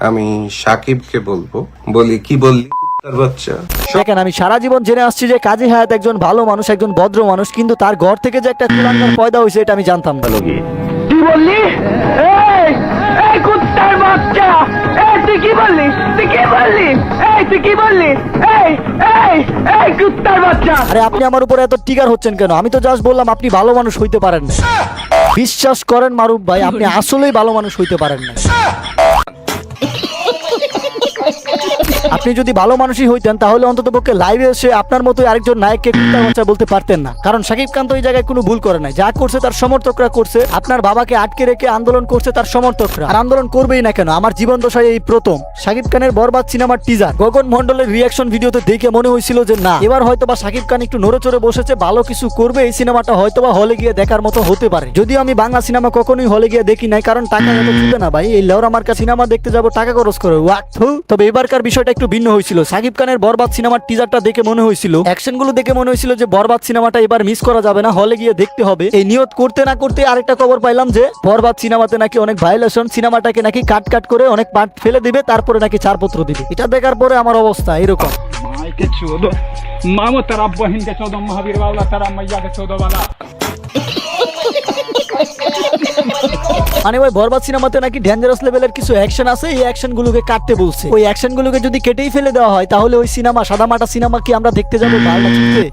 আমি সাকিবকে বলব বলি কি বললি দেখেন আমি সারা জীবন জেনে আসছি যে কাজী হায়াত একজন ভালো মানুষ একজন ভদ্র মানুষ কিন্তু তার ঘর থেকে যে একটা কুলাঙ্গার পয়দা হয়েছে এটা আমি জানতাম না। কি বললি? এই এই কুত্তার বাচ্চা! এই তুই কি বললি? তুই কি বললি? এই তুই কি বললি? এই এই এই কুত্তার বাচ্চা! আরে আপনি আমার উপরে এত টিকার হচ্ছেন কেন? আমি তো জাস্ট বললাম আপনি ভালো মানুষ হইতে পারেন না। বিশ্বাস করেন মারুফ ভাই আপনি আসলেই ভালো মানুষ হইতে পারেন না। আপনি যদি ভালো মানুষই হইতেন, তাহলে অন্তত পক্ষে লাইভে এসে আপনার মতো আরেকজন নায়ককে কুত্তার বাচ্চা বলতে পারতেন না। কারণ সাকিব খান তো এই জায়গায় কোনো ভুল করে নাই। যা করছে তার সমর্থকরা করছে, আপনার বাবাকে আটকে রেখে আন্দোলন করছে তার সমর্থকরা। আর আন্দোলন করবেই না কেন, আমার জীবন দশায় এই প্রথম। সাকিব খানের বরবাদ সিনেমার টিজার গগন মন্ডলের রিয়াকশন ভিডিওতে দেখে মনে হয়েছিল যে না, এবার হয়তো বা সাকিব খান একটু নড়েচড়ে বসেছে, ভালো কিছু করবে, এই সিনেমাটা হয়তো বা হলে গিয়ে দেখার মতো হতে পারে। যদিও আমি বাংলা সিনেমা কখনোই হলে গিয়ে দেখি নাই, কারণ টাকা এত না ভাই। এই লেওরা মার্কা সিনেমা দেখতে যাব, টাকা খরচ করে। ওয়াট থু। তবে এবারকার বিষয়টা সিনেমাটা একটু ভিন্ন হয়েছিল। সাকিব খানের বরবাদ সিনেমার টিজারটা দেখে মনে হয়েছিল। অ্যাকশনগুলো দেখে মনে হয়েছিল যে বরবাদ সিনেমাটা এবার মিস করা যাবে না হলে গিয়ে দেখতে হবে। এই নিয়ত করতে না করতে আরেকটা খবর পাইলাম যে, বরবাদ সিনেমাতে নাকি অনেক ভায়োলেশন সিনেমাটাকে নাকি কাট কাট করে অনেক পার্ট ফেলে দিবে, তারপরে নাকি ছাড়পত্র দিবে। এটা দেখার পরে আমার অবস্থা এরকম। মামা, তারা বহিনকে চোদ, মহাবীর তারা চোদ মানে ওই বরবাদ সিনেমাতে নাকি ডেঞ্জারাস লেভেলের কিছু অ্যাকশন আছে, এই অ্যাকশন গুলোকে কাটতে বলছে। ওই অ্যাকশন গুলোকে যদি কেটেই ফেলে দেওয়া হয়, তাহলে ওই সিনেমা সাদা সাদামাটা সিনেমা কি আমরা দেখতে যাব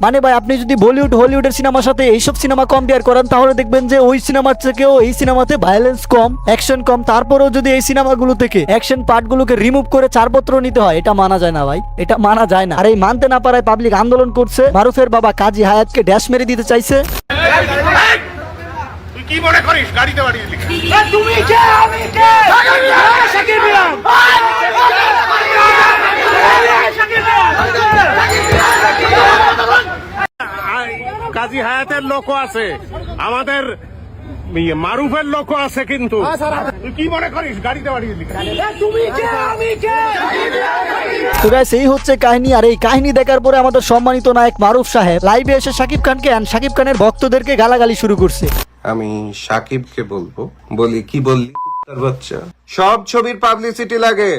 মানে ভাই, আপনি যদি বলিউড, হলিউডের সিনেমার সাথে এইসব সিনেমা কম্পেয়ার করেন, তাহলে দেখবেন যে ওই সিনেমার থেকেও এই সিনেমাতে ভায়োলেন্স কম অ্যাকশন কম। তারপরেও যদি এই সিনেমাগুলো থেকে অ্যাকশন পার্টগুলোকে রিমুভ করে চারপত্র নিতে হয়, এটা মানা যায় না ভাই। এটা মানা যায় না। আর এই মানতে না পারায় পাবলিক আন্দোলন করছে। মারুফের বাবা কাজী হায়াতকে ড্যাশ মেরে দিতে চাইছে। কি মনে করিস? গাড়িতে বাড়ি দিলি তুমি কে? আমি কে? শাকিব মিয়ান কাজী হায়াতের লোকও আছে। আমাদের মারুফের লোকও আছে কিন্তু। কি মনে করিস? গাড়িতে বাড়ি দিলি তুমি কে? আমি কে? তো গাইস এই হচ্ছে কাহিনী আর এই কাহিনী দেখার পরে আমাদের সম্মানিত নায়ক মারুফ সাহেব লাইভে এসে সাকিব খানকে সাকিব খানের ভক্তদেরকে গালাগালি শুরু করছে। আমি সাকিবকে বলব, বলি, কি বললি বাচ্চা? সব ছবির পাবলিসিটি লাগে,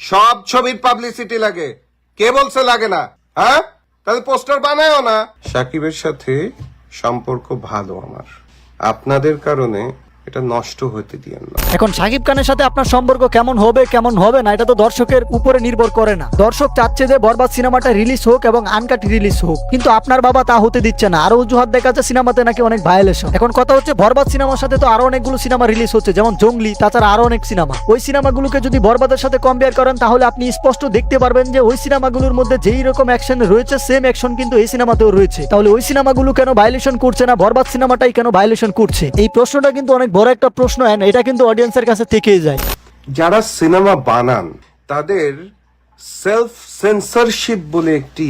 সব ছবির পাবলিসিটি লাগে। কে বলছে লাগে না? হ্যাঁ? তাহলে পোস্টার বানায়ও না। সাকিবের সাথে সম্পর্ক ভালো আমার। আপনাদের কারণে এটা নষ্ট হতে দিয়েন না। এখন সাকিব খানের সাথে আপনার সম্পর্ক কেমন হবে কেমন হবে না, এটা তো দর্শকের উপরে নির্ভর করে না। দর্শক চাচ্ছে যে বরবাদ সিনেমাটা রিলিজ হোক এবং আনকাট রিলিজ হোক। কিন্তু আপনার বাবা তা হতে দিচ্ছে না। আরও অজুহাত দেখা যাচ্ছে সিনেমাতে নাকি অনেক ভায়োলেশন এখন কথা হচ্ছে, বরবাদ সিনেমার সাথে তো আরও অনেকগুলো সিনেমা রিলিজ হচ্ছে, যেমন জঙ্গলি, তাছাড়া আরও অনেক সিনেমা। ওই সিনেমাগুলোকে যদি বরবাদের সাথে কম্পেয়ার করেন, তাহলে আপনি স্পষ্ট দেখতে পারবেন যে ওই সিনেমাগুলোর মধ্যে যেই রকম অ্যাকশন রয়েছে সেম অ্যাকশন কিন্তু এই সিনেমাতেও রয়েছে। তাহলে ওই সিনেমাগুলো কেন ভায়োলেশন করছে না? বরবাদ সিনেমাটাই কেন ভায়োলেশন করছে? এই প্রশ্নটা কিন্তু অনেক বড় একটা প্রশ্ন and এটা কিন্তু অডিয়েন্সের কাছে থেকেই যায়। যারা সিনেমা বানান তাদের সেলফ সেন্সরশিপ বলে একটি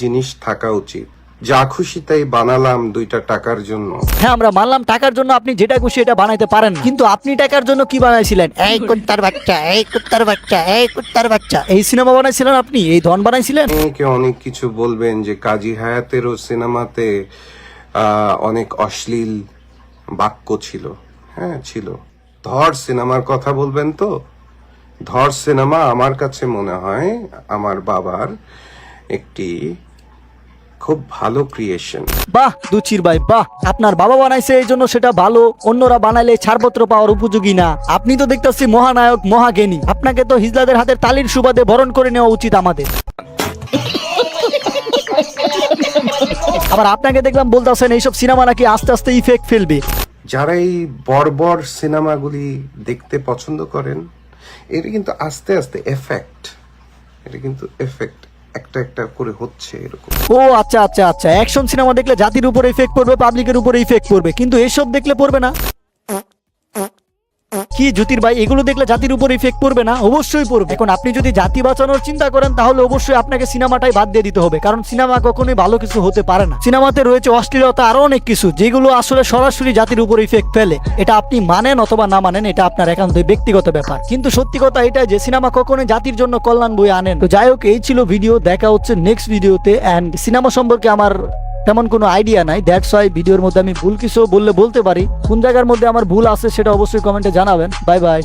জিনিস থাকা উচিত। যা খুশি তাই বানালাম দুইটা টাকার জন্য। হ্যাঁ আমরা মানলাম টাকার জন্য আপনি যেটা খুশি এটা বানাইতে পারেন। কিন্তু আপনি টাকার জন্য কি বানাইছিলেন? এই কুত্তার বাচ্চা এই কুত্তার বাচ্চা এই কুত্তার বাচ্চা। এই সিনেমা বানাইছিলেন আপনি? এই ধন বানাইছিলেন? অনেকে অনেক কিছু বলবেন যে কাজী হায়াতেরও সিনেমাতে অনেক অশ্লীল বাক্য ছিল। হ্যাঁ ছিল। ধর সিনেমার কথা বলবেন তো? ধর সিনেমা আমার কাছে মনে হয় আমার বাবার একটি খুব ভালো ক্রিয়েশন বাহ, দুচির ভাই, বাহ। আপনার বাবা বানাইছে এই জন্য সেটা ভালো, অন্যরা বানাইলে ছাড়পত্র পাওয়ার উপযোগী না। আপনি তো দেখতেছি মহানায়ক, মহাজ্ঞানী। আপনাকে তো হিজলাদের হাতের তালির সুবাদে বরণ করে নেওয়া উচিত আমাদের। আবার আপনাকে দেখলাম বলতেছেন, এইসব সিনেমা নাকি আস্তে আস্তে ইফেক্ট ফেলবে। যারা এই বর্বর সিনেমাগুলি দেখতে পছন্দ করেন, এটা কিন্তু আস্তে আস্তে এফেক্ট এটা কিন্তু এফেক্ট একটা একটা করে হচ্ছে এরকম। ও আচ্ছা আচ্ছা আচ্ছা অ্যাকশন সিনেমা দেখলে জাতির উপরে ইফেক্ট পড়বে পাবলিকের উপরে ইফেক্ট পড়বে, কিন্তু এসব দেখলে পড়বে না। কি জ্যোতির ভাই, এগুলো দেখলে জাতির উপর ইফেক্ট পড়বে না? অবশ্যই পড়বে। এখন আপনি যদি জাতি বাঁচানোর চিন্তা করেন, তাহলে অবশ্যই আপনাকে সিনেমাটাই বাদ দিয়ে দিতে হবে। কারণ সিনেমা কখনোই ভালো কিছু হতে পারে না। সিনেমাতে রয়েছে অশ্লীলতা আরও অনেক কিছু, যেগুলো আসলে সরাসরি জাতির উপর ইফেক্ট ফেলে। এটা আপনি মানেন অথবা না মানেন, এটা আপনার একান্তই ব্যক্তিগত ব্যাপার। কিন্তু সত্যি কথা এটা যে, সিনেমা কখনোই জাতির জন্য কল্যাণ বই আনেন তো যাই হোক, এই ছিল ভিডিও। দেখা হচ্ছে নেক্সট ভিডিওতে অ্যান্ড সিনেমা সম্পর্কে আমার তেমন কোনো আইডিয়া নাই। দ্যাটস ওয়াই ভিডিওর মধ্যে আমি ভুল কিছু বললে বলতে পারি। কোন জায়গার মধ্যে আমার ভুল আছে সেটা অবশ্যই কমেন্টে জানাবেন। Bye bye